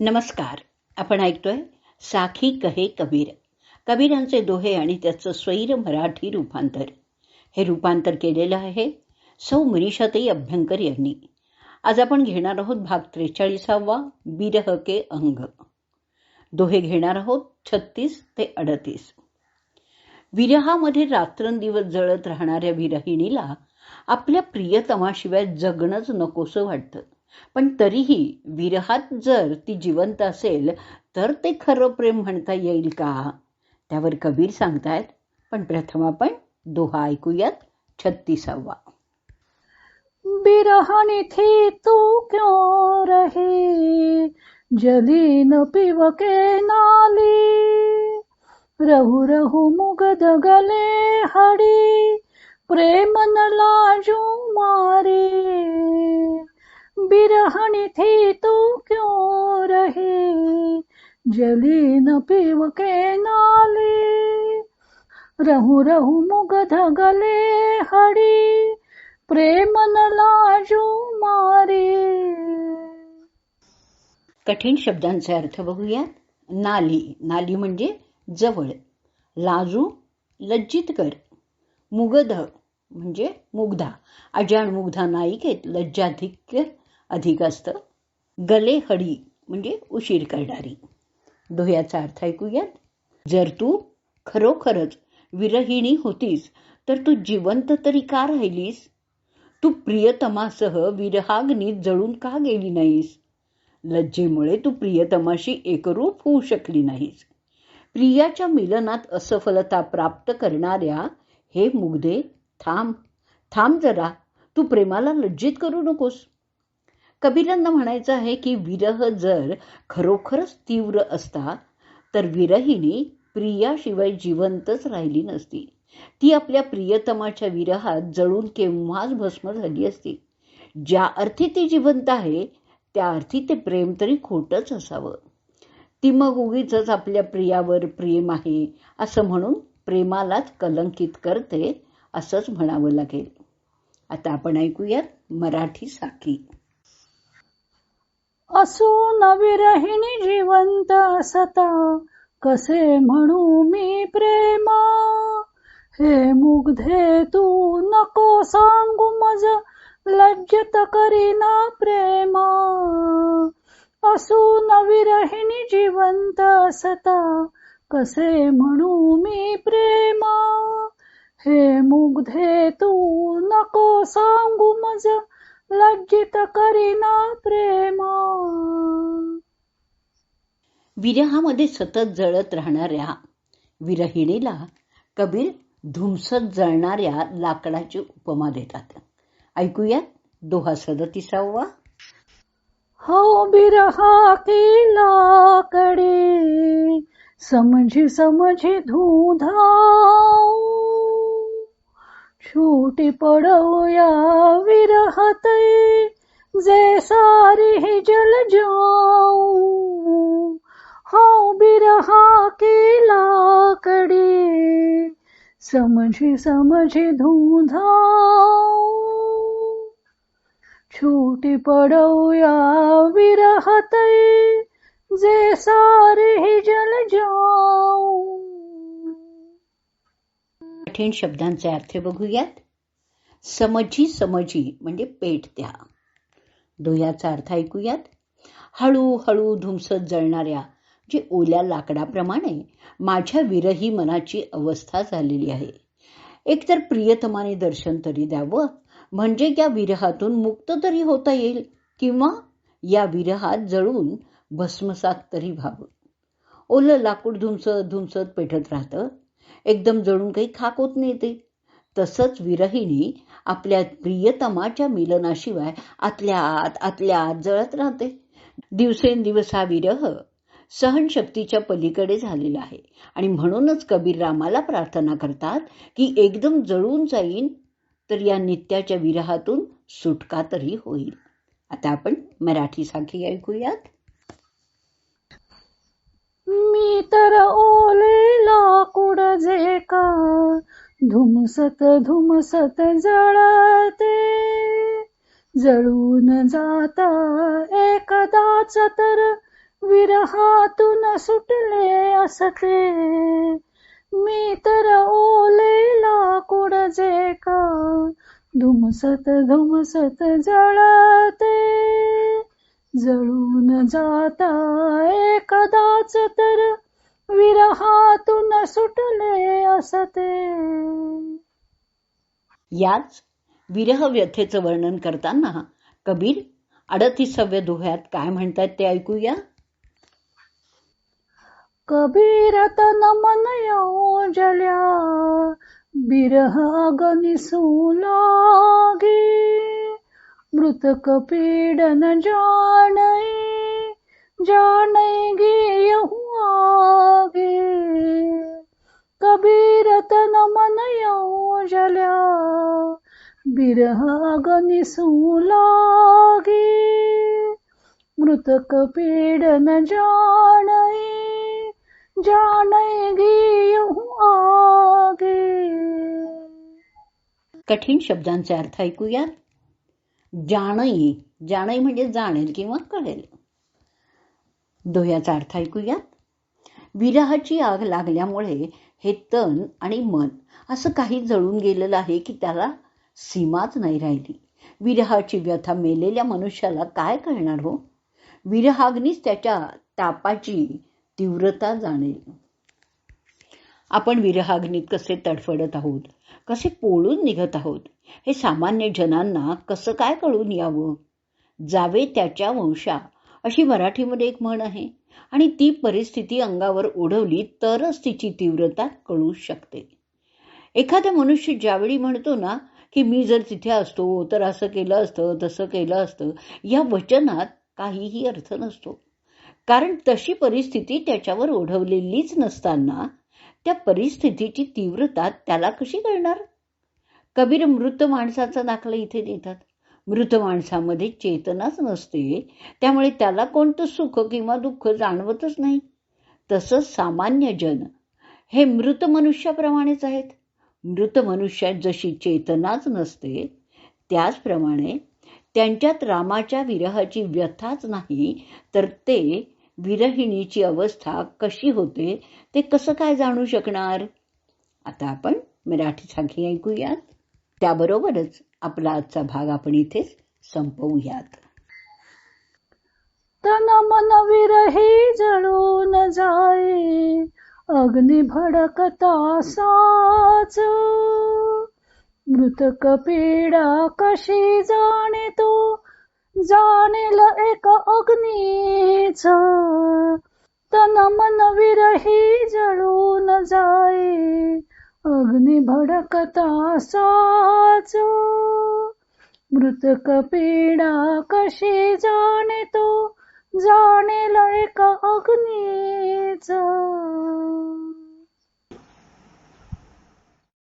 नमस्कार. आपण ऐकतोय साखी कहे कबीर. कबीरांचे दोहे आणि त्याचं स्वैर मराठी रूपांतर. हे रूपांतर केलेलं आहे सौ मनीषाताई अभ्यंकर यांनी. आज आपण घेणार आहोत भाग त्रेचाळीसावा बिरह के अंग. दोहे घेणार आहोत छत्तीस ते अडतीस. विरहामध्ये रात्रंदिवस जळत राहणाऱ्या विरहिणीला आपल्या प्रियतमाशिवाय जगणंच नकोसं वाटतं. पण तरीही विरहात जर ती जिवंत असेल तर ते खरं प्रेम म्हणता येईल का? त्यावर कबीर सांगतायत पण प्रथम आपण दोहा ऐकूयात छत्तीसावा. बिरहाने थी तू क्यों रहे? जली न पिव के नाली. रहू रहू मुगद गले हडी. प्रेम न लाजू मारे. बिरहणी थी तू क्यों रहे? जली न पीव के नाले रहू रहू मुगध गले हडी प्रेम न लाजू मारे. कठीण शब्दांचे अर्थ बघूयात. नाली नाली म्हणजे जवळ. लाजू लज्जित कर. मुगध म्हणजे मुग्धा. अजाण मुग्धा नायिकेत लज्जाधिक्य अधिक असतं. गले हडी म्हणजे उशीर करणारी. दोह्याचा अर्थ ऐकूयात. जर तू खरोखरच विरहिणी होतीस तर तू जिवंत तरी का राहिलीस? तू प्रियतमासह विरहाग्नीत जळून का गेली नाहीस? लज्जेमुळे तू प्रियतमाशी एकरूप होऊ शकली नाहीस. प्रियाच्या मिलनात असफलता प्राप्त करणाऱ्या हे मुगदे थांब. थांब जरा. तू प्रेमाला लज्जित करू नकोस. कबीरांना म्हणायचं आहे की विरह जर खरोखरच तीव्र असता तर विरहिणी प्रियाशिवाय जिवंतच राहिली नसती. ती आपल्या प्रियतमाच्या विरहात जळून केव्हाच भस्म झाली असती. ज्या अर्थी ती जिवंत आहे त्या अर्थी ते प्रेम तरी खोटच असावं. ती मग उगीच आपल्या प्रियावर प्रेम आहे असं म्हणून प्रेमालाच कलंकित करते असंच म्हणावं लागेल. आता आपण ऐकूयात मराठी साखी असून विरहिणी जिवंत असता. कसे म्हणू मी प्रेमा? हे मुग्धे तू नको सांगू मज. लज्जत करीना प्रेमा. असून विरहिणी जिवंत असता. कसे म्हणू मी प्रेमा? हे मुग्धे तू नको सांगू मज. लज्जित करीना प्रेमा. विरहामध्ये सतत जळत राहणाऱ्या विरहिणीला कबीर धुमसत जळणाऱ्या लाकडाची उपमा देतात. ऐकूयात दोहा सदतीसावा. हो बिरहा की लाकडे समझी समझी धूधाऊ छूटी पडवया विरहतै जे सारी ही जल जाऊ. हो बिरहा की लाकडे समझी समझी धूधाऊ छूटी पडवया विरहतै जे सारे ही जल जाऊ. कठीण शब्दांचे अर्थ बघूयात. समजी समजी म्हणजे पेट द्या. दुयाचा अर्थ ऐकूयात. हळूहळू धुमसत जळणाऱ्या जे ओल्या लाकडाप्रमाणे माझ्या विरही मनाची अवस्था झालेली आहे. एकतर प्रियतमाने दर्शन तरी द्यावं म्हणजे या विरहातून मुक्त तरी होता येईल किंवा या विरहात जळून भस्मसात तरी व्हावं. ओलं लाकूड धुमसत धुमसत पेटत राहतं. एकदम जळून काही खाक होत नाही ते. तसंच विरहिणी आपल्या प्रियतमाच्या मिलनाशिवाय आतल्या आत आतल्या आत जळत राहते. दिवसेंदिवस हा विरह सहनशक्तीच्या पलीकडे झालेला आहे. आणि म्हणूनच कबीर रामाला प्रार्थना करतात की एकदम जळून जाईन तर या नित्याच्या विरहातून सुटका तरी होईल. आता आपण मराठी साखी ऐकूयात. मी तर ओले लाकूड जे का धुमसत धुमसत जळते. जळून जाता एकदाच तर विरहातून सुटले असते. मी तर ओले लाकूड जे का धुमसत धुमसत जळते. जळून जाता कदाच तर विरहातून सुटले असते याच विरह व्यथेचं वर्णन करताना कबीर अडतीसाव्या दोह्यात काय म्हणतात ते ऐकूया. कबीर तन मन योजल्या बिरह अगनिसू लागे. मृतक पीडन जाणई जाणई गे आगे। कबीर तन मन योजल्या बिरह अगनिसू लागे मृतक पीडन जाणई जाणई गे आगे। कठीण शब्दांचे अर्थ ऐकूया. जाणई जाणई म्हणजे जाणेल किंवा कळेल. दोह्याचा अर्थ ऐकूयात. विरहाची आग लागल्यामुळे हे तन आणि मन असं काही जळून गेलेलं आहे की त्याला सीमाच नाही राहिली. विरहाची व्यथा मेलेल्या मनुष्याला काय कळणार हो? विरहाग्नीच त्याच्या तापाची तीव्रता जाणेल. आपण विरहाग्नीत कसे तडफडत आहोत? कसे पोळून निघत आहोत? हे सामान्य जनांना कसं काय कळून यावं? जावे त्याच्या वंशा अशी मराठीमध्ये एक म्हण आहे. आणि ती परिस्थिती अंगावर ओढवली तरच तिची तीव्रता कळू शकते. एखादा मनुष्य ज्यावेळी म्हणतो ना की मी जर तिथे असतो तर असं केलं असतं तसं केलं असतं या वचनात काहीही अर्थ नसतो. कारण तशी परिस्थिती त्याच्यावर ओढवलेलीच नसताना त्या परिस्थितीची तीव्रता त्याला कशी कळणार? कबीर मृत माणसाचा दाखला इथे देतात. मृत माणसामध्ये चेतनाच नसते त्यामुळे त्याला कोणतं सुख किंवा दुःख जाणवतच नाही. तसंच सामान्य जन हे मृत मनुष्याप्रमाणेच आहेत. मृत मनुष्यात जशी चेतनाच नसते त्याचप्रमाणे त्यांच्यात रामाच्या विरहाची व्यथाच नाही तर ते विरहिणीची अवस्था कशी होते ते कसं काय जाणू शकणार? आता आपण मराठी साखी ऐकूयात. त्याबरोबरच आपला आजचा भाग आपण इथेच संपवूयात. तन मन विरही जळून जाई अग्नि भडकता साच. मृतक पीडा कशी जाणे तो जाणेल एक अग्नीच. तन मन विरही जळून जाई अग्नी भडकता साच मृतक पीडा कशी जाणे तो जाणेल एक अग्नीच.